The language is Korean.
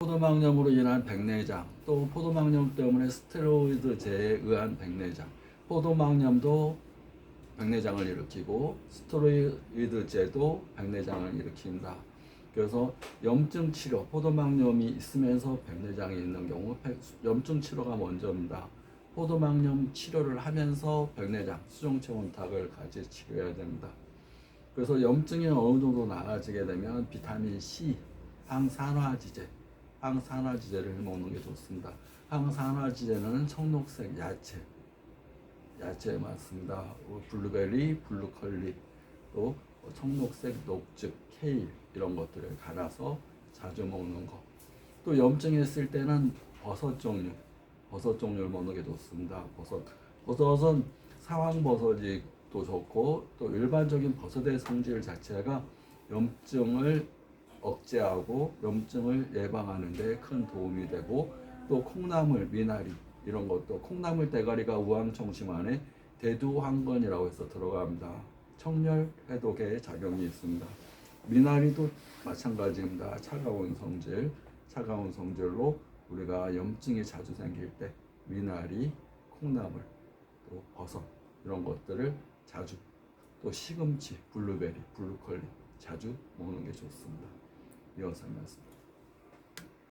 포도막염으로 인한 백내장, 또 포도막염 때문에 스테로이드제에 의한 백내장, 포도막염도 백내장을 일으키고 스테로이드제도 백내장을 일으킨다. 그래서 염증 치료, 포도막염이 있으면서 백내장이 있는 경우 백- 염증 치료가 먼저입니다. 포도막염 치료를 하면서 백내장, 수정체온탁을 같이 치료해야 됩니다. 그래서 염증이 어느 정도 나아지게 되면 비타민 C, 항산화지제, 항산화지제를 먹는 게 좋습니다. 항산화지제는 청록색 야채, 야채에 맞습니다. 어, 블루베리, 블루컬리, 또 청록색 녹즙, 케일 이런 것들을 갈아서 자주 먹는 거. 또 염증이 있을 때는 버섯 종류, 버섯 종류를 먹는 게 좋습니다. 버섯, 버섯은 상황버섯이 또 좋고 또 일반적인 버섯의 성질 자체가 염증을 억제하고 염증을 예방하는 데 큰 도움이 되고 또 콩나물, 미나리 이런 것도 콩나물 대가리가 우황청심 안에 대두황건이라고 해서 들어갑니다. 청열 해독의 작용이 있습니다. 미나리도 마찬가지입니다. 차가운 성질, 차가운 성질로 우리가 염증이 자주 생길 때 미나리, 콩나물, 또 버섯 이런 것들을 자주 또 시금치, 블루베리, 블루컬리 자주 먹는 게 좋습니다. よういます。